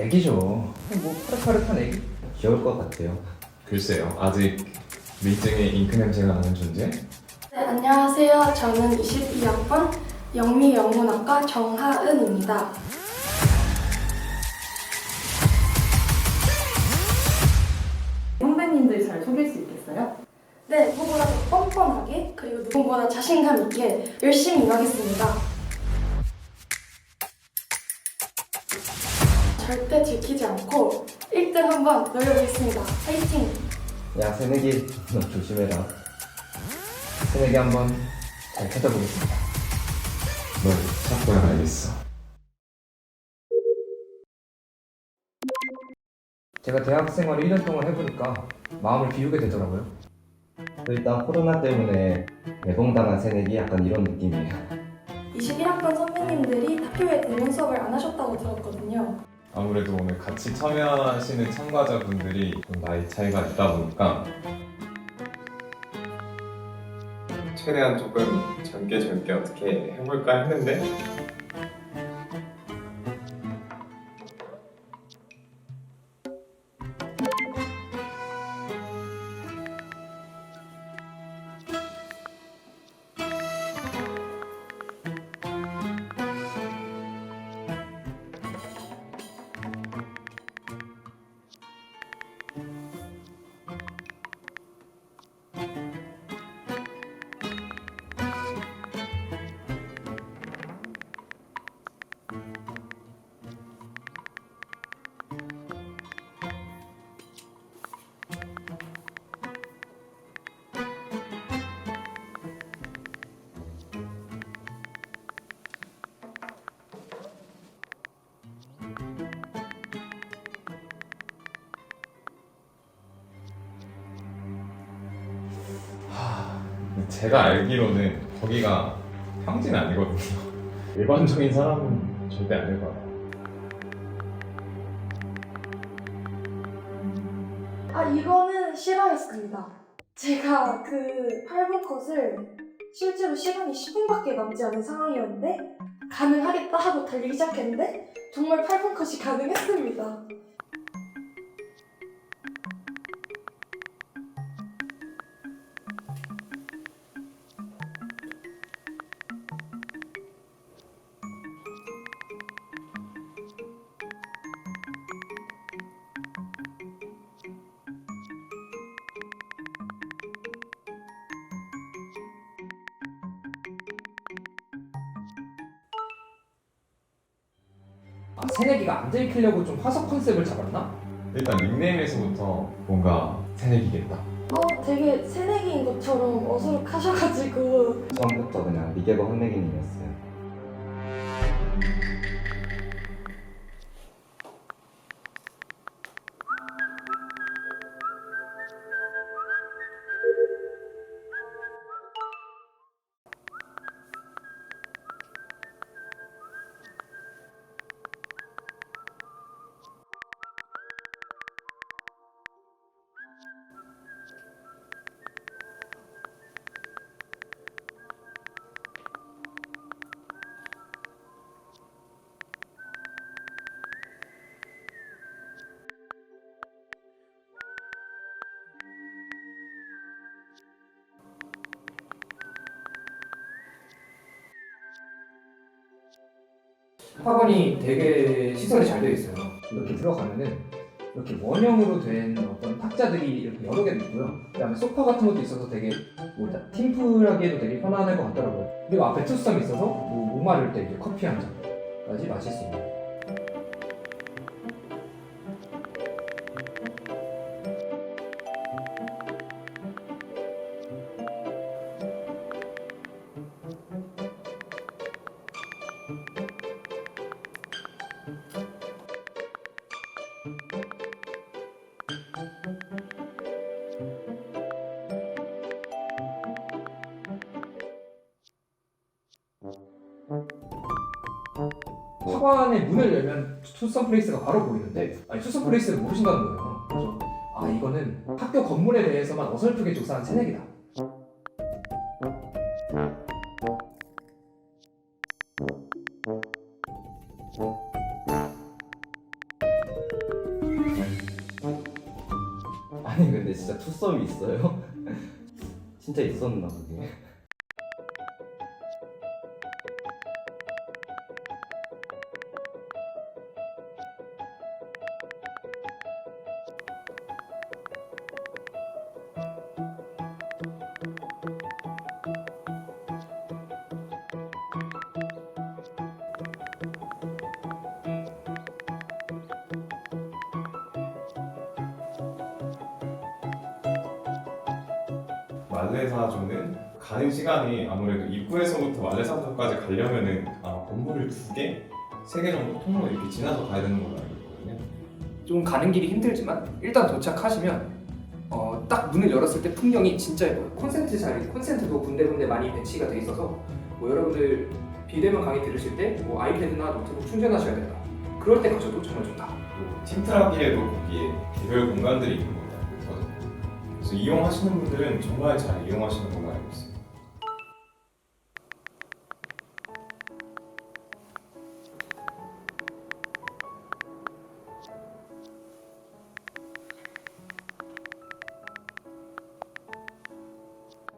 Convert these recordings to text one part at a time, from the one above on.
애기죠. 뭐 파릇파릇한 애기? 귀여울 것 같아요. 글쎄요, 아직 밀증에 잉크 냄새가 나는 존재? 네, 안녕하세요. 저는 22학번 영미영문학과 정하은입니다. 선배님들 잘 속일 수 있겠어요? 네, 누구보다 더 뻔뻔하게 그리고 누구보다 자신감 있게 열심히 임하겠습니다. 절대 들키지 않고 1등 한번 노려보겠습니다. 파이팅! 야 새내기 너 조심해라. 새내기 한번 잘 찾아보겠습니다. 널 찾고야 말겠어. 제가 대학 생활을 1년 동안 해보니까 마음을 비우게 되더라고요. 일단 코로나 때문에 개봉당한 새내기 약간 이런 느낌이에요. 21학번 선배님들이 학교에 대면 수업을 안 하셨다고 들었거든요. 아무래도 오늘 같이 참여하시는 참가자분들이 좀 나이 차이가 있다 보니까 최대한 조금 젊게 젊게 어떻게 해볼까 했는데 제가 알기로는 거기가 평진 아니거든요. 일반적인 사람은 절대 아닐 거예요. 아 이거는 싫어했습니다. 제가 그 8분 컷을 실제로 시간이 10분밖에 남지 않은 상황이었는데 가능하겠다 하고 달리기 시작했는데 정말 8분 컷이 가능했습니다. 아, 새내기가 안 들키려고 좀 화석 컨셉을 잡았나? 일단 닉네임에서부터 뭔가 새내기겠다. 어 되게 새내기인 것처럼 어수룩하셔가지고 처음부터 그냥 리게버 황내기님이었어 학원이 되게 시설이 잘 되어 있어요. 이렇게 들어가면은 이렇게 원형으로 된 어떤 탁자들이 이렇게 여러 개도 있고요. 그다음에 소파 같은 것도 있어서 되게 뭐 팀플하기에도 되게 편안할 것 같더라고요. 그리고 앞에 투썸이 있어서 뭐 목 마를 때 이제 커피 한 잔까지 마실 수 있는. 학원의 문을 열면 투썸 플레이스가 바로 보이는데 아니 투썸 플레이스를 모르신다는 거예요. 그래서 아 이거는 학교 건물에 대해서만 어설프게 조사한 새내기다. 투썸이 있어요? 진짜 있었나 그게? 말레사조는 가는 시간이 아무래도 입구에서부터 말레사조까지 가려면은 아마 건물을 두 개, 세 개 정도 통로 이렇게 지나서 가야 되는 걸로 알고 있거든요. 좀 가는 길이 힘들지만 일단 도착하시면 어, 딱 문을 열었을 때 풍경이 진짜 예뻐요. 콘센트 자리, 콘센트도 군데군데 많이 배치가 돼 있어서 뭐 여러분들 비대면 강의 들으실 때 뭐 아이패드나 노트북 충전하셔야 된다. 그럴 때 가셔도 정말 좋다. 또 팀트라기에도 거기에 개별 공간들이 있거든요. 그래서 이용하시는 분들은 정말 잘 이용하시는 걸로 알고 있습니다.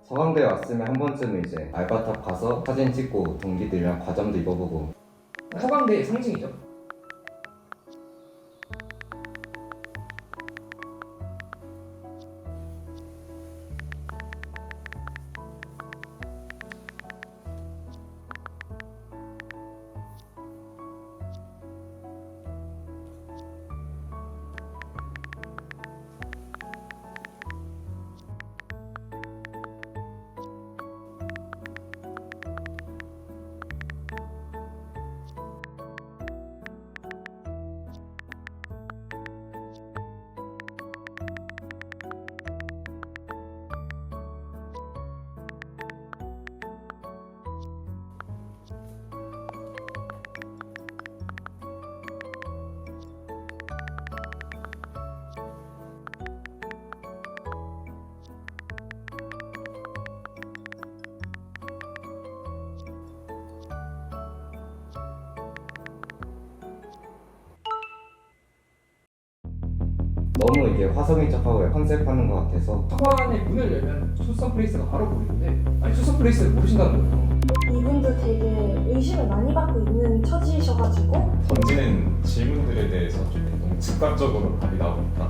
서강대에 왔으면 한 번쯤은 이제 알바탑 가서 사진 찍고 동기들이랑 과잠도 입어보고 서강대의 상징이죠. 너무 이게 화성인 척하고 컨셉하는 것 같아서. 학원의 문을 열면 투썸 플레이스가 바로 보이는데 아니 투썸 플레이스를 모르신다는 거예요. 이분도 되게 의심을 많이 받고 있는 처지셔가지고. 던지는 질문들에 대해서 좀 너무 즉각적으로 답이 나오니까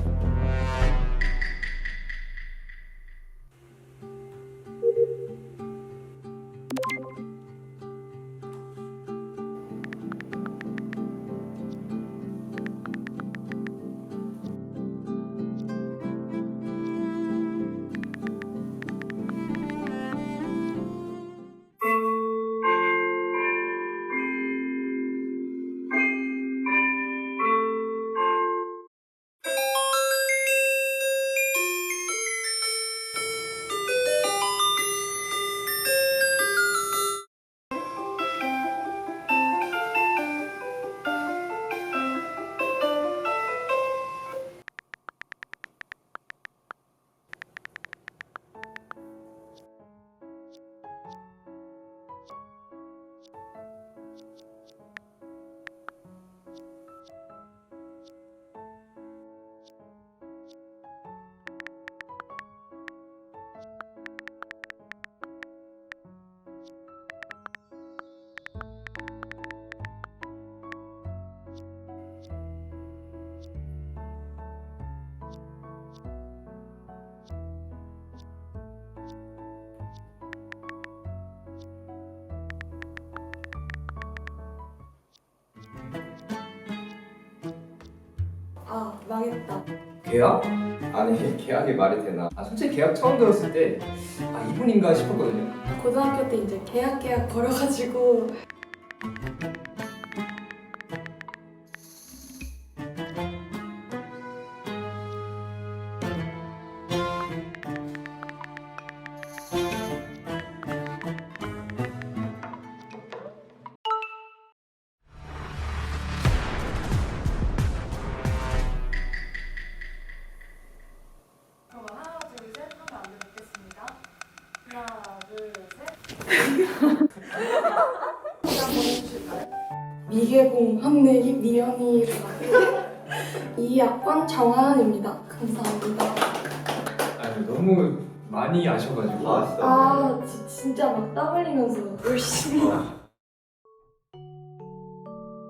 아 망했다. 계약? 아니 계약이 말이 되나? 아 솔직히 계약 처음 들었을 때 아 이분인가 싶었거든요. 고등학교 때 이제 계약 계약 걸어가지고 미개공 한내기 미연이로 이 학번 정하은입니다. 감사합니다. 너무 많이 아셔가지고 아 지- 진짜 막 땀 흘리면서 열심히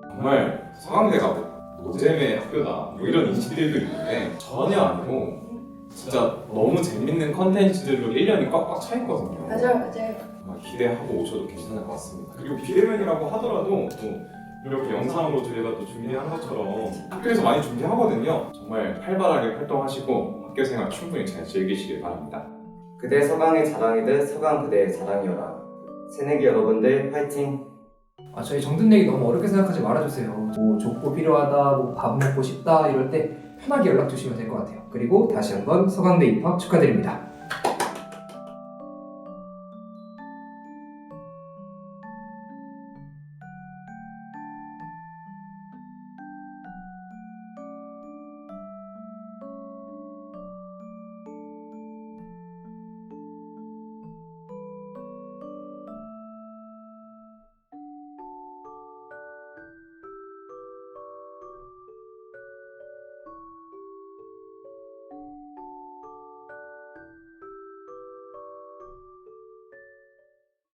정말 서강대가 노잼의 학교다 뭐 이런 인식들도 있는데 전혀 아니고 진짜 너무 재밌는 컨텐츠들로 1년이 꽉꽉 차 있거든요. 맞아요 맞아요 기대하고 오셔도 괜찮을 것 같습니다. 그리고 비대면이라고 하더라도 또 이렇게 영상으로 저희가 또 준비한 것처럼 학교에서 많이 준비하거든요. 정말 활발하게 활동하시고 학교 생활 충분히 잘 즐기시길 바랍니다. 그대 서강의 자랑이듯 서강 그대의 자랑이어라. 새내기 여러분들 파이팅! 아, 저희 정든 얘기 너무 어렵게 생각하지 말아주세요. 뭐 족보 필요하다, 뭐 밥 먹고 싶다 이럴 때 편하게 연락 주시면 될 것 같아요. 그리고 다시 한번 서강대 입학 축하드립니다.